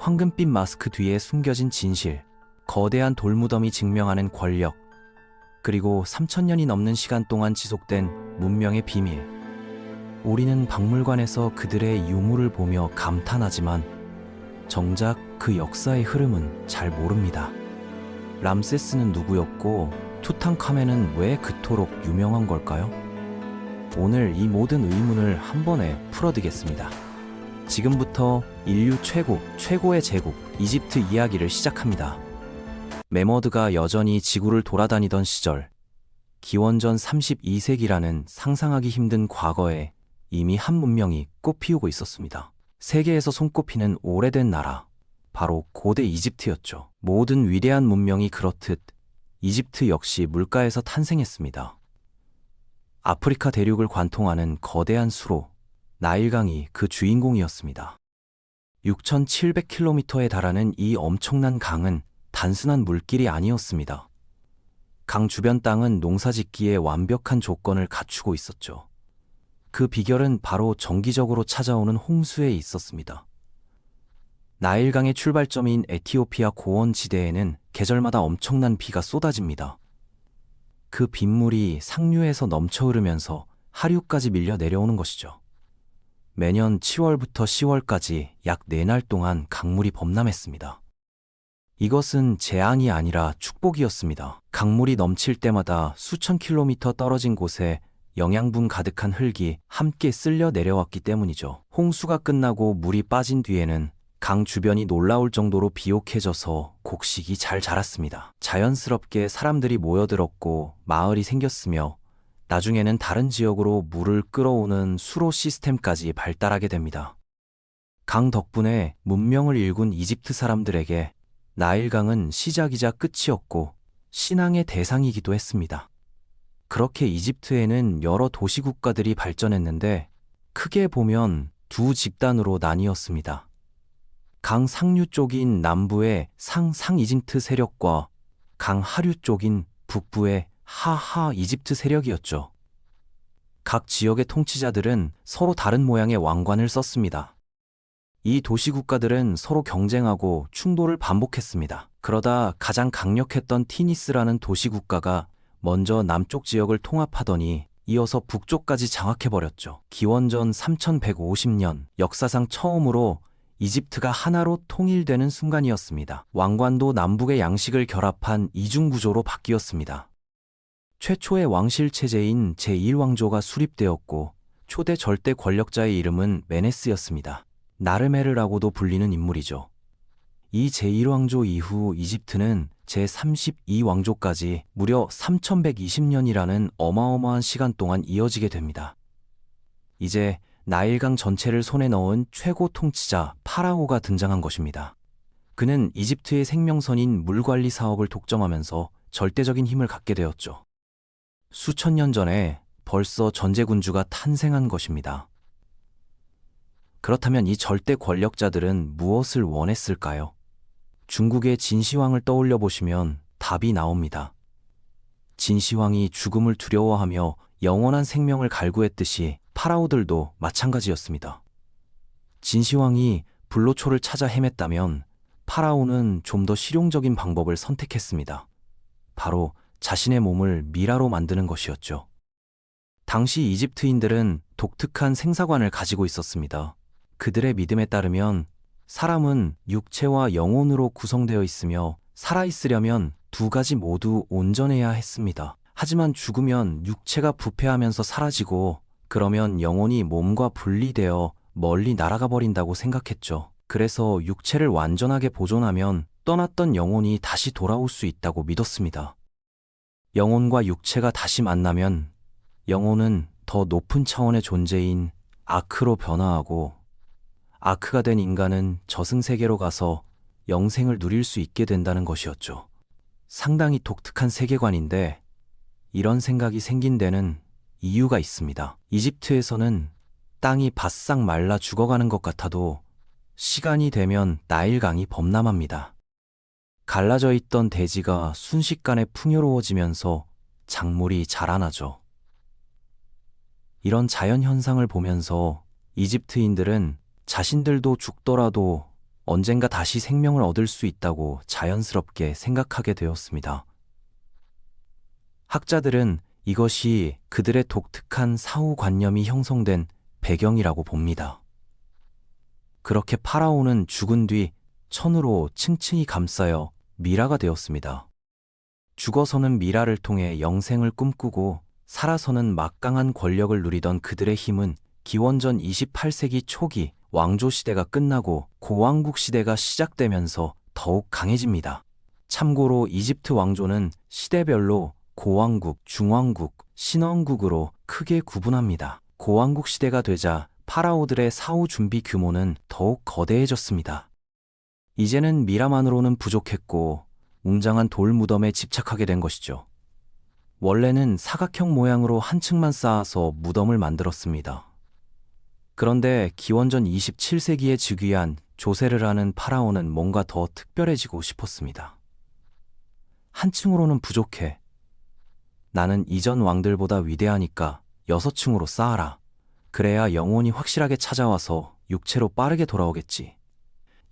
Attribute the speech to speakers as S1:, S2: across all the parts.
S1: 황금빛 마스크 뒤에 숨겨진 진실, 거대한 돌무덤이 증명하는 권력, 그리고 3천년이 넘는 시간 동안 지속된 문명의 비밀. 우리는 박물관에서 그들의 유물을 보며 감탄하지만 정작 그 역사의 흐름은 잘 모릅니다. 람세스는 누구였고 투탕카멘은 왜 그토록 유명한 걸까요? 오늘 이 모든 의문을 한 번에 풀어드겠습니다. 지금부터 인류 최고, 최고의 제국, 이집트 이야기를 시작합니다. 메머드가 여전히 지구를 돌아다니던 시절, 기원전 32세기라는 상상하기 힘든 과거에 이미 한 문명이 꽃피우고 있었습니다. 세계에서 손꼽히는 오래된 나라, 바로 고대 이집트였죠. 모든 위대한 문명이 그렇듯 이집트 역시 물가에서 탄생했습니다. 아프리카 대륙을 관통하는 거대한 수로, 나일강이 그 주인공이었습니다. 6,700km에 달하는 이 엄청난 강은 단순한 물길이 아니었습니다. 강 주변 땅은 농사 짓기에 완벽한 조건을 갖추고 있었죠. 그 비결은 바로 정기적으로 찾아오는 홍수에 있었습니다. 나일강의 출발점인 에티오피아 고원 지대에는 계절마다 엄청난 비가 쏟아집니다. 그 빗물이 상류에서 넘쳐 흐르면서 하류까지 밀려 내려오는 것이죠. 매년 7월부터 10월까지 약 4날 동안 강물이 범람했습니다. 이것은 재앙이 아니라 축복이었습니다. 강물이 넘칠 때마다 수천 킬로미터 떨어진 곳에 영양분 가득한 흙이 함께 쓸려 내려왔기 때문이죠. 홍수가 끝나고 물이 빠진 뒤에는 강 주변이 놀라울 정도로 비옥해져서 곡식이 잘 자랐습니다. 자연스럽게 사람들이 모여들었고 마을이 생겼으며 나중에는 다른 지역으로 물을 끌어오는 수로 시스템까지 발달하게 됩니다. 강 덕분에 문명을 일군 이집트 사람들에게 나일강은 시작이자 끝이었고 신앙의 대상이기도 했습니다. 그렇게 이집트에는 여러 도시국가들이 발전했는데 크게 보면 두 집단으로 나뉘었습니다. 강 상류 쪽인 남부의 상상 이집트 세력과 강 하류 쪽인 북부의 하하 이집트 세력이었죠. 각 지역의 통치자들은 서로 다른 모양의 왕관을 썼습니다. 이 도시 국가들은 서로 경쟁하고 충돌을 반복했습니다. 그러다 가장 강력했던 티니스라는 도시 국가가 먼저 남쪽 지역을 통합하더니 이어서 북쪽까지 장악해버렸죠. 기원전 3150년 역사상 처음으로 이집트가 하나로 통일되는 순간이었습니다. 왕관도 남북의 양식을 결합한 이중구조로 바뀌었습니다. 최초의 왕실 체제인 제1왕조가 수립되었고 초대 절대 권력자의 이름은 메네스였습니다. 나르메르라고도 불리는 인물이죠. 이 제1왕조 이후 이집트는 제32왕조까지 무려 3120년이라는 어마어마한 시간 동안 이어지게 됩니다. 이제 나일강 전체를 손에 넣은 최고 통치자 파라오가 등장한 것입니다. 그는 이집트의 생명선인 물 관리 사업을 독점하면서 절대적인 힘을 갖게 되었죠. 수천 년 전에 벌써 전제군주가 탄생한 것입니다. 그렇다면 이 절대 권력자들은 무엇을 원했을까요? 중국의 진시황을 떠올려 보시면 답이 나옵니다. 진시황이 죽음을 두려워하며 영원한 생명을 갈구했듯이 파라오들도 마찬가지였습니다. 진시황이 불로초를 찾아 헤맸다면 파라오는 좀 더 실용적인 방법을 선택했습니다. 바로 자신의 몸을 미라로 만드는 것이었죠. 당시 이집트인들은 독특한 생사관을 가지고 있었습니다. 그들의 믿음에 따르면 사람은 육체와 영혼으로 구성되어 있으며 살아있으려면 두 가지 모두 온전해야 했습니다. 하지만 죽으면 육체가 부패하면서 사라지고 그러면 영혼이 몸과 분리되어 멀리 날아가 버린다고 생각했죠. 그래서 육체를 완전하게 보존하면 떠났던 영혼이 다시 돌아올 수 있다고 믿었습니다. 영혼과 육체가 다시 만나면 영혼은 더 높은 차원의 존재인 아크로 변화하고 아크가 된 인간은 저승세계로 가서 영생을 누릴 수 있게 된다는 것이었죠. 상당히 독특한 세계관인데 이런 생각이 생긴 데는 이유가 있습니다. 이집트에서는 땅이 바싹 말라 죽어가는 것 같아도 시간이 되면 나일강이 범람합니다. 갈라져 있던 대지가 순식간에 풍요로워지면서 작물이 자라나죠. 이런 자연 현상을 보면서 이집트인들은 자신들도 죽더라도 언젠가 다시 생명을 얻을 수 있다고 자연스럽게 생각하게 되었습니다. 학자들은 이것이 그들의 독특한 사후관념이 형성된 배경이라고 봅니다. 그렇게 파라오는 죽은 뒤 천으로 층층이 감싸여 미라가 되었습니다. 죽어서는 미라를 통해 영생을 꿈꾸고 살아서는 막강한 권력을 누리던 그들의 힘은 기원전 28세기 초기 왕조 시대가 끝나고 고왕국 시대가 시작되면서 더욱 강해집니다. 참고로 이집트 왕조는 시대별로 고왕국, 중왕국, 신왕국으로 크게 구분합니다. 고왕국 시대가 되자 파라오들의 사후 준비 규모는 더욱 거대해졌습니다. 이제는 미라만으로는 부족했고 웅장한 돌 무덤에 집착하게 된 것이죠. 원래는 사각형 모양으로 한 층만 쌓아서 무덤을 만들었습니다. 그런데 기원전 27세기에 즉위한 조세르라는 파라오는 뭔가 더 특별해지고 싶었습니다. 한 층으로는 부족해. 나는 이전 왕들보다 위대하니까 여섯 층으로 쌓아라. 그래야 영혼이 확실하게 찾아와서 육체로 빠르게 돌아오겠지.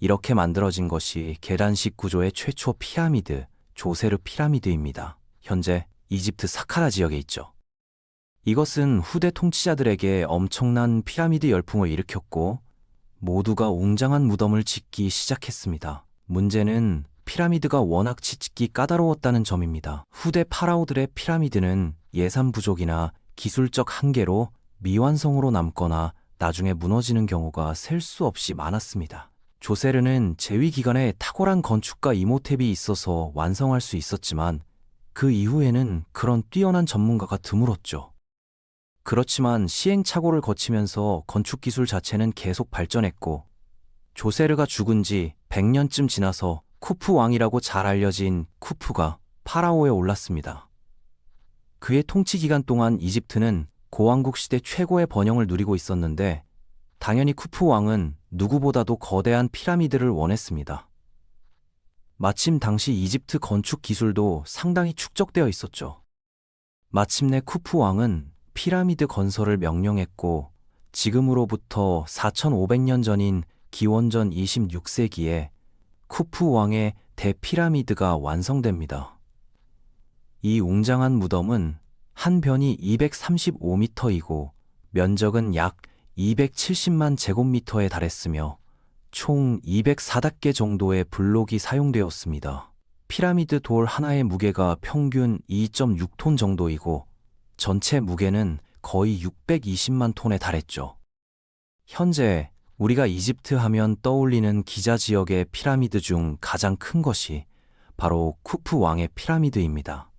S1: 이렇게 만들어진 것이 계단식 구조의 최초 피라미드, 조세르 피라미드입니다. 현재 이집트 사카라 지역에 있죠. 이것은 후대 통치자들에게 엄청난 피라미드 열풍을 일으켰고 모두가 웅장한 무덤을 짓기 시작했습니다. 문제는 피라미드가 워낙 짓기 까다로웠다는 점입니다. 후대 파라오들의 피라미드는 예산 부족이나 기술적 한계로 미완성으로 남거나 나중에 무너지는 경우가 셀 수 없이 많았습니다. 조세르는 재위 기간에 탁월한 건축가 이모탭이 있어서 완성할 수 있었지만 그 이후에는 그런 뛰어난 전문가가 드물었죠. 그렇지만 시행착오를 거치면서 건축 기술 자체는 계속 발전했고 조세르가 죽은 지 100년쯤 지나서 쿠프 왕이라고 잘 알려진 쿠프가 파라오에 올랐습니다. 그의 통치 기간 동안 이집트는 고왕국 시대 최고의 번영을 누리고 있었는데 당연히 쿠프 왕은 누구보다도 거대한 피라미드를 원했습니다. 마침 당시 이집트 건축 기술도 상당히 축적되어 있었죠. 마침내 쿠프 왕은 피라미드 건설을 명령했고 지금으로부터 4,500년 전인 기원전 26세기에 쿠프 왕의 대피라미드가 완성됩니다. 이 웅장한 무덤은 한 변이 235m이고 면적은 약 270만 제곱미터에 달했으며 총 204닷개 정도의 블록이 사용되었습니다. 피라미드 돌 하나의 무게가 평균 2.6톤 정도이고 전체 무게는 거의 620만 톤에 달했죠. 현재 우리가 이집트 하면 떠올리는 기자 지역의 피라미드 중 가장 큰 것이 바로 쿠프 왕의 피라미드입니다.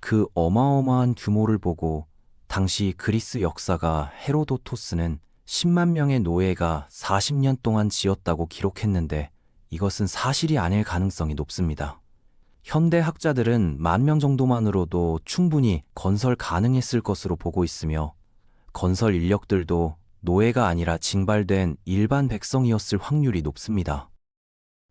S1: 그 어마어마한 규모를 보고 당시 그리스 역사가 헤로도토스는 10만 명의 노예가 40년 동안 지었다고 기록했는데 이것은 사실이 아닐 가능성이 높습니다. 현대 학자들은 만 명 정도만으로도 충분히 건설 가능했을 것으로 보고 있으며 건설 인력들도 노예가 아니라 징발된 일반 백성이었을 확률이 높습니다.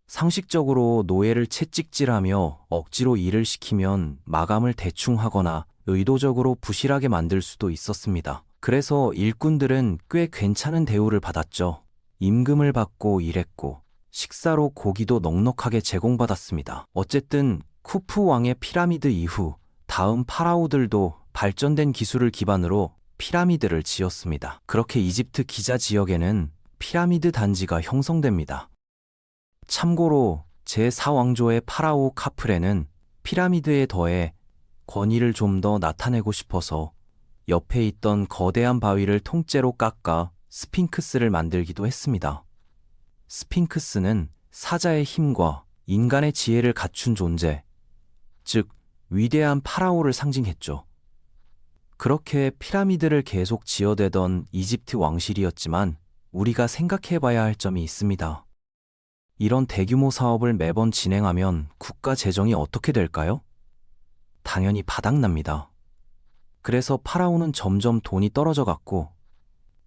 S1: 상식적으로 노예를 채찍질하며 억지로 일을 시키면 마감을 대충 하거나 의도적으로 부실하게 만들 수도 있었습니다. 그래서 일꾼들은 꽤 괜찮은 대우를 받았죠. 임금을 받고 일했고 식사로 고기도 넉넉하게 제공받았습니다. 어쨌든 쿠프 왕의 피라미드 이후 다음 파라오들도 발전된 기술을 기반으로 피라미드를 지었습니다. 그렇게 이집트 기자 지역에는 피라미드 단지가 형성됩니다. 참고로 제4왕조의 파라오 카프레는 피라미드에 더해 권위를 좀 더 나타내고 싶어서 옆에 있던 거대한 바위를 통째로 깎아 스핑크스를 만들기도 했습니다. 스핑크스는 사자의 힘과 인간의 지혜를 갖춘 존재, 즉 위대한 파라오를 상징했죠. 그렇게 피라미드를 계속 지어대던 이집트 왕실이었지만 우리가 생각해 봐야 할 점이 있습니다. 이런 대규모 사업을 매번 진행하면 국가 재정이 어떻게 될까요? 당연히 바닥납니다. 그래서 파라오는 점점 돈이 떨어져 갔고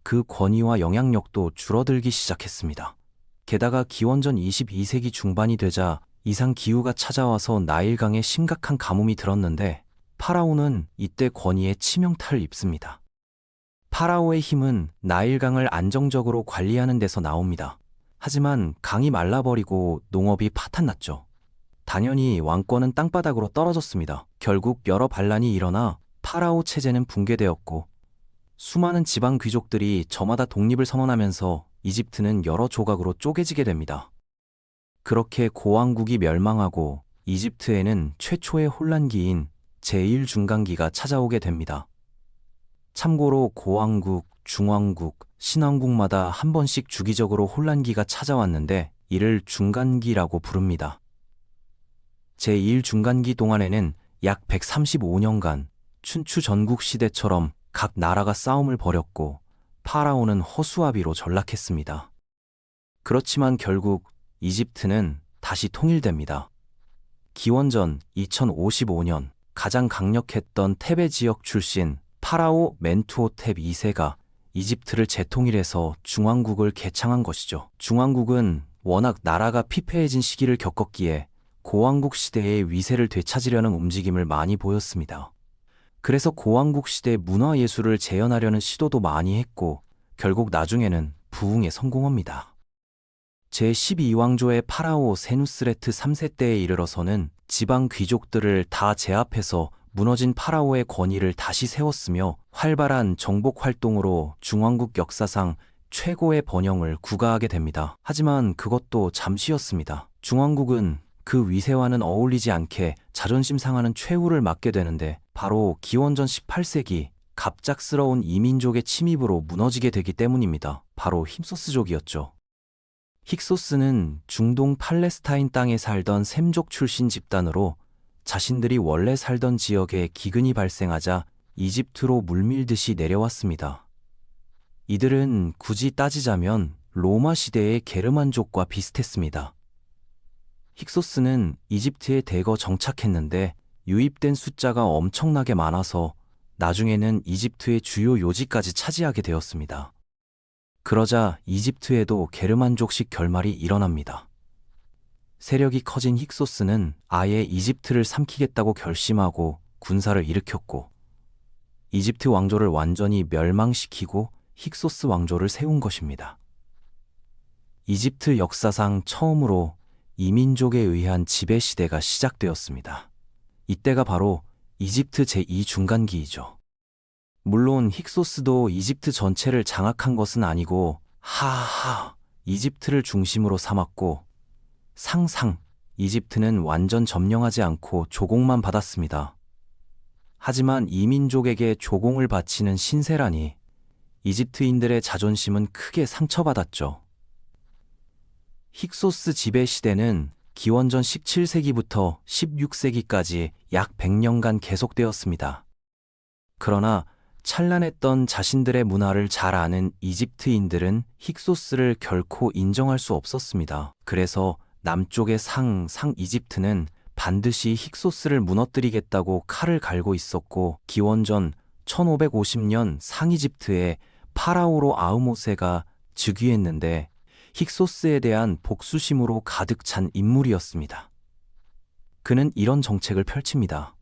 S1: 그 권위와 영향력도 줄어들기 시작했습니다. 게다가 기원전 22세기 중반이 되자 이상 기후가 찾아와서 나일강에 심각한 가뭄이 들었는데 파라오는 이때 권위에 치명타를 입습니다. 파라오의 힘은 나일강을 안정적으로 관리하는 데서 나옵니다. 하지만 강이 말라버리고 농업이 파탄났죠. 당연히 왕권은 땅바닥으로 떨어졌습니다. 결국 여러 반란이 일어나 파라오 체제는 붕괴되었고 수많은 지방 귀족들이 저마다 독립을 선언하면서 이집트는 여러 조각으로 쪼개지게 됩니다. 그렇게 고왕국이 멸망하고 이집트에는 최초의 혼란기인 제1중간기가 찾아오게 됩니다. 참고로 고왕국, 중왕국, 신왕국마다 한 번씩 주기적으로 혼란기가 찾아왔는데 이를 중간기라고 부릅니다. 제1중간기 동안에는 약 135년간 춘추 전국 시대처럼 각 나라가 싸움을 벌였고 파라오는 허수아비로 전락했습니다. 그렇지만 결국 이집트는 다시 통일됩니다. 기원전 2055년 가장 강력했던 테베 지역 출신 파라오 멘투호텝 2세가 이집트를 재통일해서 중왕국을 개창한 것이죠. 중왕국은 워낙 나라가 피폐해진 시기를 겪었기에 고왕국 시대의 위세를 되찾으려는 움직임을 많이 보였습니다. 그래서 고왕국 시대 문화예술을 재현하려는 시도도 많이 했고 결국 나중에는 부흥에 성공합니다. 제12왕조의 파라오 세누스레트 3세 때에 이르러서는 지방 귀족들을 다 제압해서 무너진 파라오의 권위를 다시 세웠으며 활발한 정복 활동으로 중왕국 역사상 최고의 번영을 구가하게 됩니다. 하지만 그것도 잠시였습니다. 중왕국은 그 위세와는 어울리지 않게 자존심 상하는 최후를 맞게 되는데 바로 기원전 18세기 갑작스러운 이민족의 침입으로 무너지게 되기 때문입니다. 바로 힙소스족이었죠. 힉소스는 중동 팔레스타인 땅에 살던 셈족 출신 집단으로 자신들이 원래 살던 지역에 기근이 발생하자 이집트로 물밀듯이 내려왔습니다. 이들은 굳이 따지자면 로마 시대의 게르만족과 비슷했습니다. 힉소스는 이집트에 대거 정착했는데 유입된 숫자가 엄청나게 많아서 나중에는 이집트의 주요 요지까지 차지하게 되었습니다. 그러자 이집트에도 게르만족식 결말이 일어납니다. 세력이 커진 힉소스는 아예 이집트를 삼키겠다고 결심하고 군사를 일으켰고 이집트 왕조를 완전히 멸망시키고 힉소스 왕조를 세운 것입니다. 이집트 역사상 처음으로 이민족에 의한 지배 시대가 시작되었습니다. 이때가 바로 이집트 제2중간기이죠. 물론 힉소스도 이집트 전체를 장악한 것은 아니고 하하 이집트를 중심으로 삼았고 상상 이집트는 완전 점령하지 않고 조공만 받았습니다. 하지만 이민족에게 조공을 바치는 신세라니 이집트인들의 자존심은 크게 상처받았죠. 힉소스 지배 시대는 기원전 17세기부터 16세기까지 약 100년간 계속되었습니다. 그러나 찬란했던 자신들의 문화를 잘 아는 이집트인들은 힉소스를 결코 인정할 수 없었습니다. 그래서 남쪽의 상, 상 이집트는 반드시 힉소스를 무너뜨리겠다고 칼을 갈고 있었고 기원전 1550년 상이집트에 파라오로 아우모세가 즉위했는데 힉소스에 대한 복수심으로 가득 찬 인물이었습니다. 그는 이런 정책을 펼칩니다.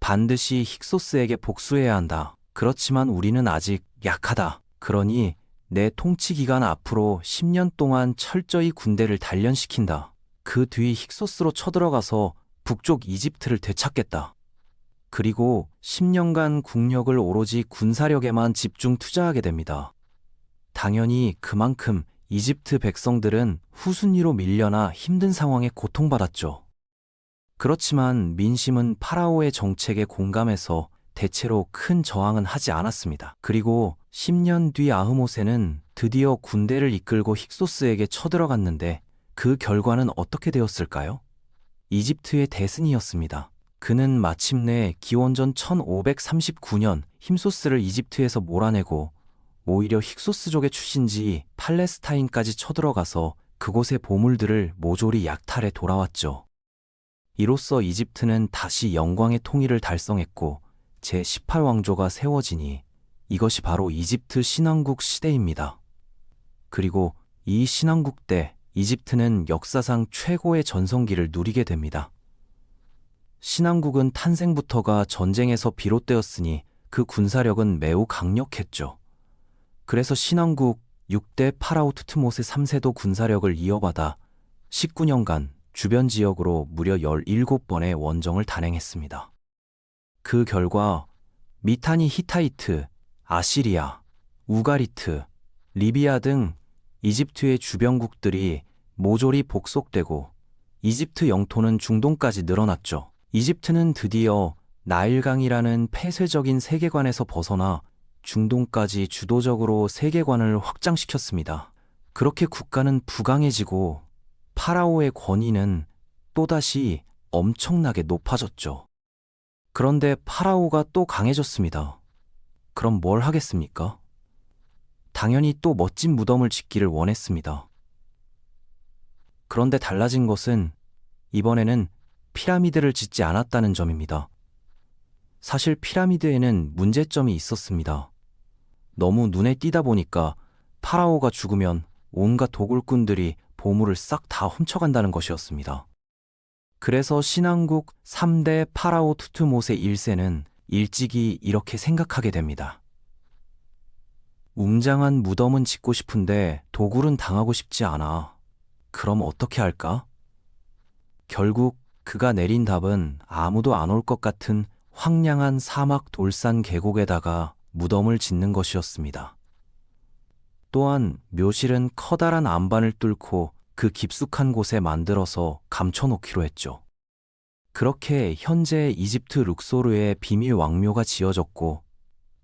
S1: 반드시 힉소스에게 복수해야 한다. 그렇지만 우리는 아직 약하다. 그러니 내 통치 기간 앞으로 10년 동안 철저히 군대를 단련시킨다. 그 뒤 힉소스로 쳐들어가서 북쪽 이집트를 되찾겠다. 그리고 10년간 국력을 오로지 군사력에만 집중 투자하게 됩니다. 당연히 그만큼 이집트 백성들은 후순위로 밀려나 힘든 상황에 고통받았죠. 그렇지만 민심은 파라오의 정책에 공감해서 대체로 큰 저항은 하지 않았습니다. 그리고 10년 뒤 아흐모세는 드디어 군대를 이끌고 힉소스에게 쳐들어갔는데 그 결과는 어떻게 되었을까요? 이집트의 대승이었습니다. 그는 마침내 기원전 1539년 힘소스를 이집트에서 몰아내고 오히려 힉소스족의 출신지 팔레스타인까지 쳐들어가서 그곳의 보물들을 모조리 약탈해 돌아왔죠. 이로써 이집트는 다시 영광의 통일을 달성했고 제18왕조가 세워지니 이것이 바로 이집트 신왕국 시대입니다. 그리고 이 신왕국 때 이집트는 역사상 최고의 전성기를 누리게 됩니다. 신왕국은 탄생부터가 전쟁에서 비롯되었으니 그 군사력은 매우 강력했죠. 그래서 신왕국 6대 파라오 투트모스 3세도 군사력을 이어받아 19년간 주변 지역으로 무려 17번의 원정을 단행했습니다. 그 결과 미타니 히타이트, 아시리아, 우가리트, 리비아 등 이집트의 주변국들이 모조리 복속되고 이집트 영토는 중동까지 늘어났죠. 이집트는 드디어 나일강이라는 폐쇄적인 세계관에서 벗어나 중동까지 주도적으로 세계관을 확장시켰습니다. 그렇게 국가는 부강해지고 파라오의 권위는 또다시 엄청나게 높아졌죠. 그런데 파라오가 또 강해졌습니다. 그럼 뭘 하겠습니까? 당연히 또 멋진 무덤을 짓기를 원했습니다. 그런데 달라진 것은 이번에는 피라미드를 짓지 않았다는 점입니다. 사실 피라미드에는 문제점이 있었습니다. 너무 눈에 띄다 보니까 파라오가 죽으면 온갖 도굴꾼들이 보물을 싹 다 훔쳐간다는 것이었습니다. 그래서 신왕국 3대 파라오 투트모세 1세는 일찍이 이렇게 생각하게 됩니다. 웅장한 무덤은 짓고 싶은데 도굴은 당하고 싶지 않아. 그럼 어떻게 할까? 결국 그가 내린 답은 아무도 안 올 것 같은 황량한 사막 돌산 계곡에다가 무덤을 짓는 것이었습니다. 또한 묘실은 커다란 안반을 뚫고 그 깊숙한 곳에 만들어서 감춰놓기로 했죠. 그렇게 현재 이집트 룩소르에 비밀 왕묘가 지어졌고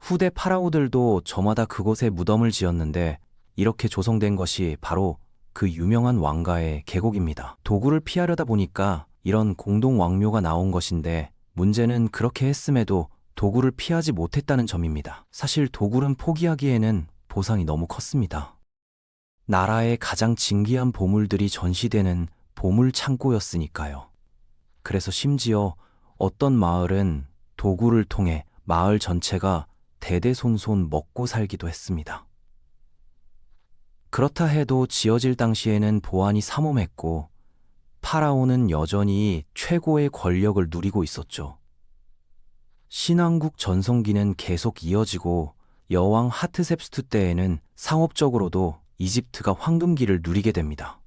S1: 후대 파라오들도 저마다 그곳에 무덤을 지었는데 이렇게 조성된 것이 바로 그 유명한 왕가의 계곡입니다. 도구를 피하려다 보니까 이런 공동 왕묘가 나온 것인데 문제는 그렇게 했음에도 도구를 피하지 못했다는 점입니다. 사실 도굴은 포기하기에는 보상이 너무 컸습니다. 나라의 가장 진귀한 보물들이 전시되는 보물 창고였으니까요. 그래서 심지어 어떤 마을은 도구를 통해 마을 전체가 대대손손 먹고 살기도 했습니다. 그렇다 해도 지어질 당시에는 보안이 삼엄했고 파라오는 여전히 최고의 권력을 누리고 있었죠. 신왕국 전성기는 계속 이어지고 여왕 하트셉스투 때에는 상업적으로도 이집트가 황금기를 누리게 됩니다.